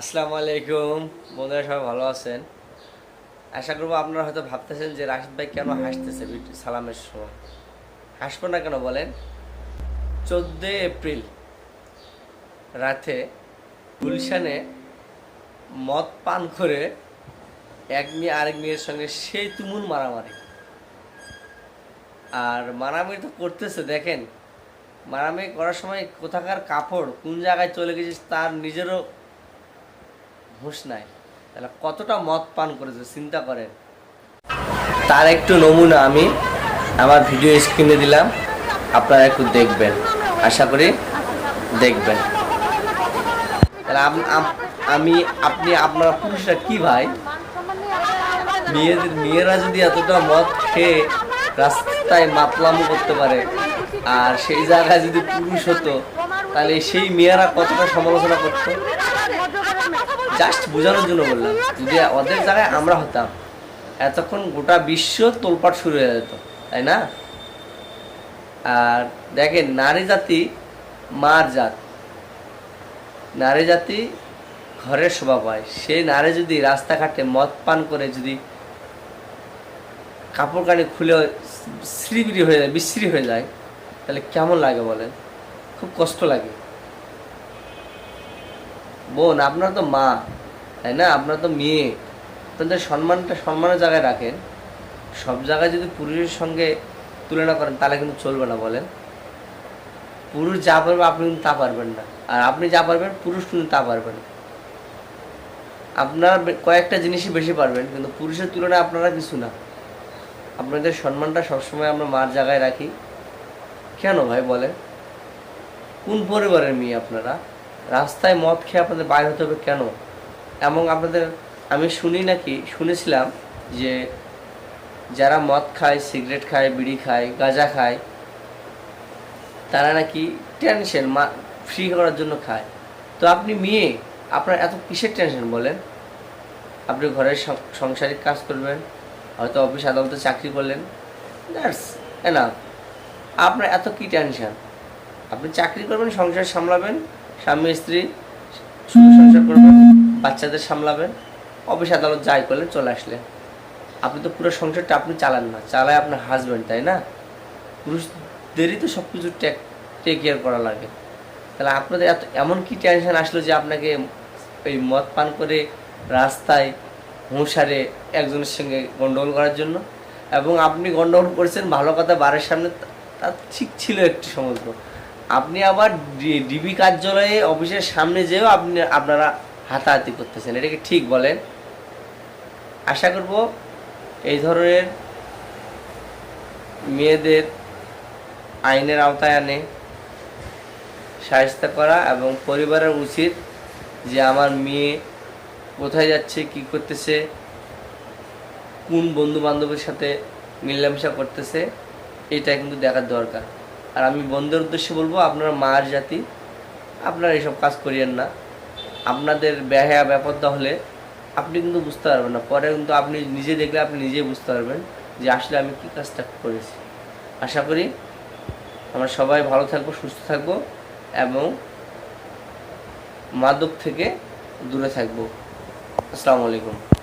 আসসালামু আলাইকুম। বন্ধুরা, সবাই ভালো আছেন? আশা করব আপনারা হয়তো ভাবতেছেন যে রাশিদ ভাই কেন হাসতেছে সালামের সময়? হাসবো না কেন বলেন? চোদ্দোই এপ্রিল রাতে গুলশানে মদ পান করে এক মেয়ে আরেক মেয়ের সঙ্গে সেই তুমুল মারামারি। আর মারামারি তো করতেছে, দেখেন। মারামারি করার সময় কোথাকার কাপড়, কোন জায়গায় চলে গেছে তার নিজেরও হুঁশ নাই। তাহলে কতটা মদ পান করেছে, চিন্তা করেন। তার একটু নমুনা আমি আমার ভিডিও স্ক্রিনে দিলাম, আপনারা একটু দেখবেন। আশা করি দেখবেন। তাহলে আম- আপনি, আপনারা পুরুষরা কি ভাই? মেয়েদের মেয়েরা যদি এতটা মদ খেয়ে রাস্তায় মাতলামো করতে পারে, আর সেই জায়গায় যদি পুরুষ হতো, তাহলে সেই মেয়েরা কতটা সমালোচনা করতো? জাস্ট বোঝানোর জন্য বললাম, যদি ওদের জায়গায় আমরা হতাম, এতক্ষণ গোটা বিশ্ব তোলপাট শুরু হয়ে যেত, তাই না? আর দেখেন, নারী জাতি মার জাত। নারী জাতি ঘরের শোভা পায়। সেই নারী যদি রাস্তাঘাটে মদ পান করে, যদি কাপড় কানি খুলে শ্রীবিরি হয়ে যায়, বিশ্রী হয়ে যায়, তাহলে কেমন লাগে বলেন? খুব কষ্ট লাগে। বোন, আপনার তো মা, তাই না? আপনার তো মেয়ে। আপনাদের সম্মানটা সম্মানের জায়গায় রাখেন। সব জায়গায় যদি পুরুষের সঙ্গে তুলনা করেন, তাহলে কিন্তু চলবে না বলেন। পুরুষ যা পারবে, আপনি কিন্তু তা পারবেন না। আর আপনি যা পারবেন, পুরুষ কিন্তু তা পারবেন। আপনার কয়েকটা জিনিসই বেশি পারবেন, কিন্তু পুরুষের তুলনায় আপনারা কিছু না। আপনাদের সম্মানটা সবসময় আমরা মার জায়গায় রাখি। কেন ভাই বলেন? কোন পরিবারের মেয়ে আপনারা? রাস্তায় মদ খেয়ে আপনাদের বাইর হতে হবে কেন? এবং আপনাদের, আমি শুনি নাকি, শুনেছিলাম যে যারা মদ খায়, সিগারেট খায়, বিড়ি খায়, গাঁজা খায়, তারা নাকি টেনশন, মা, ফ্রি করার জন্য খায়। তো আপনি মেয়ে, আপনার এত কিসের টেনশন বলেন? আপনি ঘরের সাংসারিক কাজ করবেন, হয়তো অফিস আদালতে চাকরি করলেন, দ্যাটস এনাফ আপনার এত কি টেনশন? আপনি চাকরি করবেন, সংসার সামলাবেন স্বামী স্ত্রী সংসার করবেন, বাচ্চাদের সামলাবেন, অফিস আদালত যাই করলেন, চলে আসলেন। আপনি তো পুরো সংসারটা আপনি চালান না, চালায় আপনার হাজব্যান্ড তাই না? পুরুষদেরই তো সব কিছু টেক টেক কেয়ার করা লাগে। তাহলে আপনাদের এত, এমন কি টেনশন আসলো যে আপনাকে এই মদ পান করে রাস্তায় হুঁশারে একজনের সঙ্গে গন্ডগোল করার জন্য? এবং আপনি গন্ডগোল করেছেন, ভালো কথা বারের সামনে, তা- ঠিক ছিল একটি সমুদ্র আপনি আবার ডিবি কার্যালয়ে অফিসের সামনে যেও আপনি, আপনারা হাতাহাতি করতেছেন। এটাকে ঠিক বলেন? আশা করব এই ধরনের মেয়েদের আইনের আওতায় আনে, সাহায্য করা এবং পরিবারের উচিত যে আমার মেয়ে কোথায় যাচ্ছে, কি করতেছে, কোন বন্ধু বান্ধবের সাথে মিলামেশা করতেছে, এটা কিন্তু দেখার দরকার। আর আমি বন্ধুর উদ্দেশ্যে বলব, আপনারা মার জাতি, আপনারা এইসব কাজ করিয়েন না। আপনাদের ব্যাহা ব্যাপারটা হলে আপনি কিন্তু বুঝতে পারবেন না। পরে কিন্তু আপনি নিজে দেখলে আপনি নিজেই বুঝতে পারবেন যে আসলে আমি কী কাজটা করেছি। আশা করি আমরা সবাই ভালো থাকব, সুস্থ থাকব এবং মাদক থেকে দূরে থাকব। আসসালামু আলাইকুম।